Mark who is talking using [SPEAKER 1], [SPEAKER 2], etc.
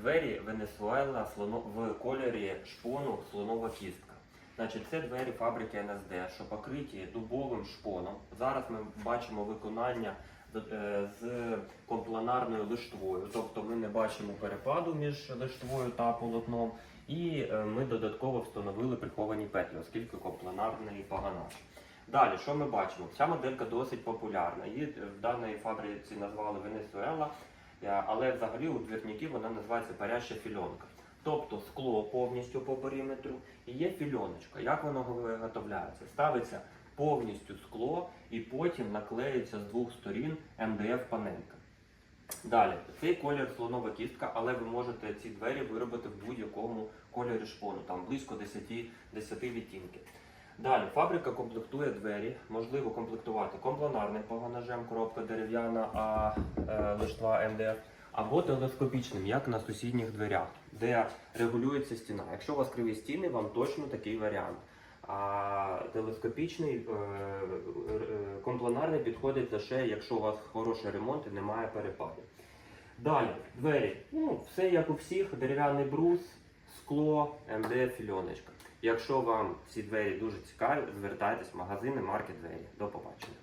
[SPEAKER 1] Двері Венесуела в кольорі шпону слонова кістка. Значить, це двері фабрики НСД, що покриті дубовим шпоном. Зараз ми бачимо виконання з, е, з компланарною лиштвою, тобто ми не бачимо перепаду між лиштвою та полотном. І е, ми додатково встановили приховані петлі, оскільки компланарний паганаж. Далі, що ми бачимо? Ця моделька досить популярна. Її в даній фабриці назвали Венесуела, але взагалі у двірників вона називається паряща фільонка. Тобто скло повністю по периметру і є фільоночка. Як воно виготовляється? Ставиться повністю скло і потім наклеюється з двох сторін МДФ-панелька. Далі, цей колір слонова кістка, але ви можете ці двері виробити в будь-якому кольорі шпону, там близько 10, 10 відтінків. Далі, фабрика комплектує двері, можливо комплектувати компланарним погонажем, коробка дерев'яна, а е, лиштва МДФ, або телескопічним, як на сусідніх дверях, де регулюється стіна. Якщо у вас криві стіни, вам точно такий варіант. А телескопічний е, е, компланарний підходить лише, якщо у вас хороший ремонт і немає перепадів. Далі, двері. Ну, все як у всіх, дерев'яний брус, скло, МДФ, фільоночка. Якщо вам ці двері дуже цікаві, звертайтесь в магазини марки двері. До побачення.